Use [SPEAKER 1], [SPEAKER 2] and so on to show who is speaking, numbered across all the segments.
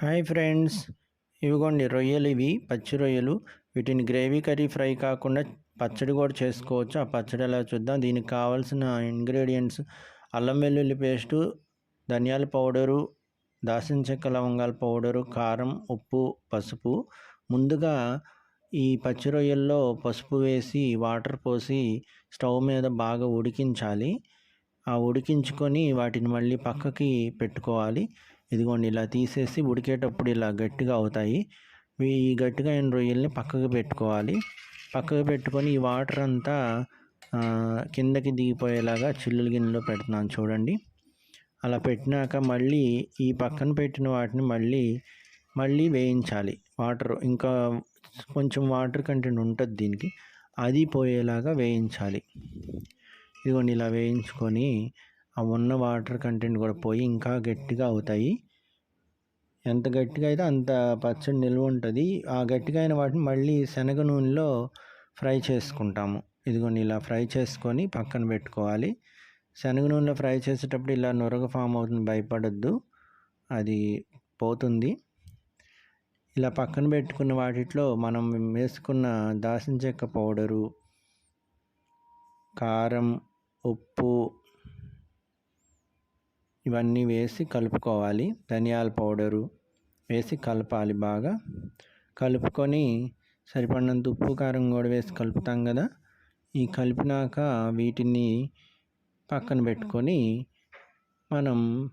[SPEAKER 1] Hi friends. ఇవిగోండి రొయ్యలు ఇవి పచ్చి రొయ్యలు. వీటిని గ్రేవీ కర్రీ ఫ్రై కాకుండా పచ్చడి కూడా చేసుకోవచ్చు. ఆ పచ్చడి ఎలా చూద్దాం. దీనికి కావాల్సిన ఇంగ్రీడియంట్స్ అల్లం వెల్లుల్లి పేస్టు ధనియాల పౌడరు దాసిన చెక్క లవంగాల పౌడరు కారం ఉప్పు పసుపు. ముందుగా ఈ పచ్చి రొయ్యల్లో పసుపు వేసి వాటర్ పోసి స్టవ్ మీద బాగా ఉడికించాలి. ఆ ఉడికించుకొని వాటిని మళ్ళీ పక్కకి పెట్టుకోవాలి. ఇదిగోండి ఇలా తీసేసి ఉడికేటప్పుడు ఇలా గట్టిగా అవుతాయి. ఈ గట్టిగా అయిన రొయ్యల్ని పక్కకు పెట్టుకోవాలి. పక్కకు పెట్టుకొని ఈ వాటర్ అంతా కిందకి దిగిపోయేలాగా చిల్లుల గిన్నెలో పెడుతున్నాను చూడండి. అలా పెట్టినాక మళ్ళీ ఈ పక్కన పెట్టిన వాటిని మళ్ళీ మళ్ళీ వేయించాలి. వాటర్ ఇంకా కొంచెం వాటర్ కంటెంట్ ఉంటుంది దీనికి. అది పోయేలాగా వేయించాలి. ఇదిగోండి ఇలా వేయించుకొని ఆ ఉన్న వాటర్ కంటెంట్ కూడా పోయి ఇంకా గట్టిగా అవుతాయి. ఎంత గట్టిగా అయితే అంత పచ్చడి నిల్వ ఉంటుంది. ఆ గట్టిగా అయిన వాటిని మళ్ళీ శనగ నూనెలో ఫ్రై చేసుకుంటాము. ఇదిగోండి ఇలా ఫ్రై చేసుకొని పక్కన పెట్టుకోవాలి. శనగ నూనెలో ఫ్రై చేసేటప్పుడు ఇలా నొరగ ఫామ్ అవుతుంది భయపడద్దు. అది పోతుంది. ఇలా పక్కన పెట్టుకున్న వాటిలో మనం వేసుకున్న దాసిన చెక్క పౌడరు కారం ఉప్పు ఇవన్నీ వేసి కలుపుకోవాలి. ధనియాల పౌడరు వేసి కలపాలి బాగా. కలుపుకొని సరిపడినంత ఉప్పు కారం కూడా వేసి కలుపుతాం కదా. ఈ కలిపినాక వీటిని పక్కన పెట్టుకొని మనం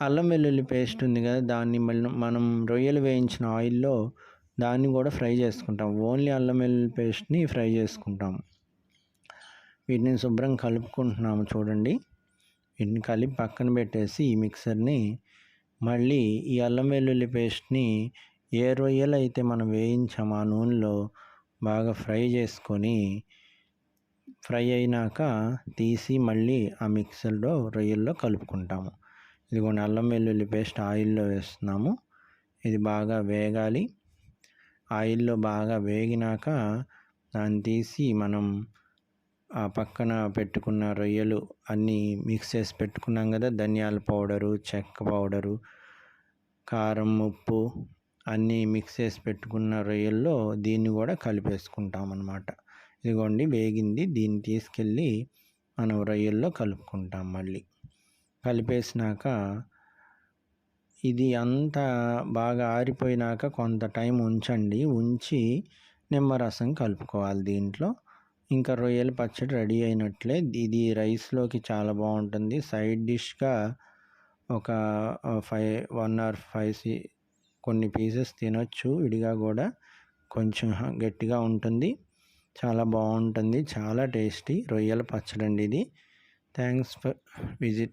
[SPEAKER 1] అల్లం వెల్లుల్లి పేస్ట్ ఉంది కదా దాన్ని మళ్ళీ మనం రొయ్యలు వేయించిన ఆయిల్లో దాన్ని కూడా ఫ్రై చేసుకుంటాం. ఓన్లీ అల్లం వెల్లుల్లి పేస్ట్ని ఫ్రై చేసుకుంటాం. వీటిని శుభ్రం కలుపుకుంటున్నాము చూడండి. వీటిని కలిపి పక్కన పెట్టేసి ఈ మిక్సర్ని మళ్ళీ ఈ అల్లం వెల్లుల్లి పేస్ట్ని ఏ రొయ్యలు అయితే మనం వేయించాము ఆ నూనెలో బాగా ఫ్రై చేసుకొని ఫ్రై అయినాక తీసి మళ్ళీ ఆ మిక్సర్లో రొయ్యల్లో కలుపుకుంటాము. ఇదిగోండి అల్లం వెల్లుల్లి పేస్ట్ ఆయిల్లో వేస్తున్నాము. ఇది బాగా వేగాలి. ఆయిల్లో బాగా వేగినాక దాన్ని తీసి మనం ఆ పక్కన పెట్టుకున్న రొయ్యలు అన్నీ మిక్స్ చేసి పెట్టుకున్నాం కదా ధనియాల పౌడరు చెక్క పౌడరు కారం ఉప్పు అన్నీ మిక్స్ చేసి పెట్టుకున్న రొయ్యల్లో దీన్ని కూడా కలిపేసుకుంటాం అన్నమాట. ఇదిగోండి వేగింది. దీన్ని తీసుకెళ్ళి మనం రొయ్యల్లో కలుపుకుంటాం మళ్ళీ. కలిపేసినాక ఇది అంతా బాగా ఆరిపోయినాక కొంత టైం ఉంచండి. ఉంచి నిమ్మరసం కలుపుకోవాలి దీంట్లో. ఇంకా రొయ్యల పచ్చడి రెడీ అయినట్లే. ఇది రైస్లోకి చాలా బాగుంటుంది. సైడ్ డిష్గా ఒక five one or five C కొన్ని పీసెస్ తినొచ్చు విడిగా కూడా. కొంచెం గట్టిగా ఉంటుంది. చాలా బాగుంటుంది. చాలా టేస్టీ రొయ్యల పచ్చడి అండి ఇది. Thanks for visit.